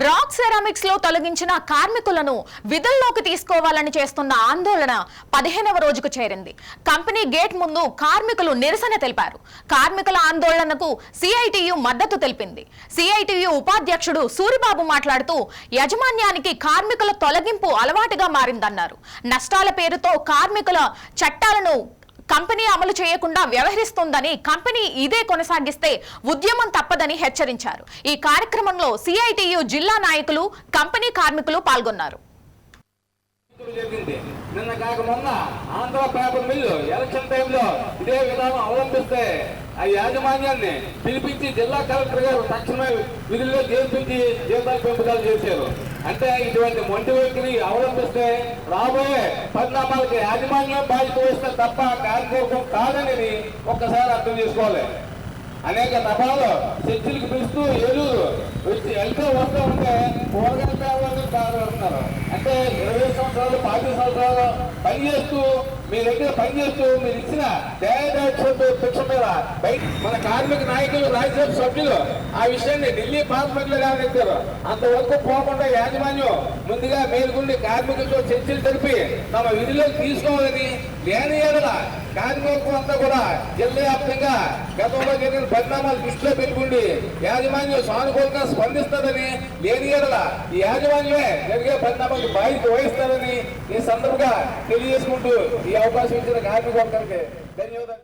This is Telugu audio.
రాక్ సెరామిక్స్లో తొలగించిన కార్మికులను విధుల్లోకి తీసుకోవాలని చేస్తున్న ఆందోళన పదిహేనవ రోజుకు చేరింది. కంపెనీ గేట్ ముందు కార్మికులు నిరసన తెలిపారు. కార్మికుల ఆందోళనకు సిఐటియు మద్దతు తెలిపింది. సిఐటియు ఉపాధ్యక్షుడు సూరిబాబు మాట్లాడుతూ యాజమాన్యానికి కార్మికుల తొలగింపు అలవాటుగా మారిందన్నారు. నష్టాల పేరుతో కార్మికుల చట్టాలను కంపెనీ అమలు చేయకుండా వ్యవహరిస్తోందని కంపెనీ ఇదే కొనసాగిస్తే ఉద్యమం తప్పదని హెచ్చరించారు. ఈ కార్యక్రమంలో సిఐటియు జిల్లా నాయకులు కంపెనీ కార్మికులు పాల్గొన్నారు. నిన్న కాక మొన్న ఆంధ్ర పేపర్ మిల్లు ఎలక్షన్ టైంలో ఇదే విధానం అవలంబిస్తే ఆ యాజమాన్యాన్ని పిలిపించి జిల్లా కలెక్టర్ గారు తక్షణమే విధుల్లో చేర్పించి జీతాలు పెంపుదలు చేశారు. అంటే ఇటువంటి మొండి వ్యక్తిని అవలంబిస్తే రాబోయే పరిణామాలకి యాజమాన్యం బాధ్యత వస్తే తప్ప కార్యక్రమం కాదనేది ఒక్కసారి అర్థం చేసుకోవాలి. అనేక తపాలు చర్చిలకు పిలుస్తూ ఏలూరు వచ్చి వెళ్తూ వస్తూ ఉంటే కూరగాయల వ్యాపారులు బాధపడుతున్నారు. అంటే ఇరవై సంవత్సరాలు పాతి సంవత్సరాలు పనిచేస్తూ మీ దగ్గర పనిచేస్తూ మీరు ఇచ్చిన డైరెక్ట్ శిక్ష మీద బయట మన కార్మిక నాయకులు రాజ్యసభ సభ్యులు ఆ విషయాన్ని ఢిల్లీ పార్లమెంట్లో గమనించారు అంతవరకు పోకుండా యాజమాన్యం ముందుగా మేల్కొండి కార్మికులతో చర్చలు జరిపి తమ విధిలోకి తీసుకోవాలని లేని ఏడల కార్మికులకు అంతా కూడా జిల్లా వ్యాప్తంగా గతంలో జరిగిన పరిణామాలు దృష్టిలో పెట్టుకుండి. యాజమాన్యం సానుకూలంగా స్పందిస్తుందని లేని ఏడల ఈ యాజమాన్యమే జరిగే పరిణామాలకు బాధ్యత వహిస్తారని ఈ సందర్భంగా తెలియజేసుకుంటూ ఈ అవకాశం ఇచ్చిన కార్మిక వర్గానికి ధన్యవాదాలు.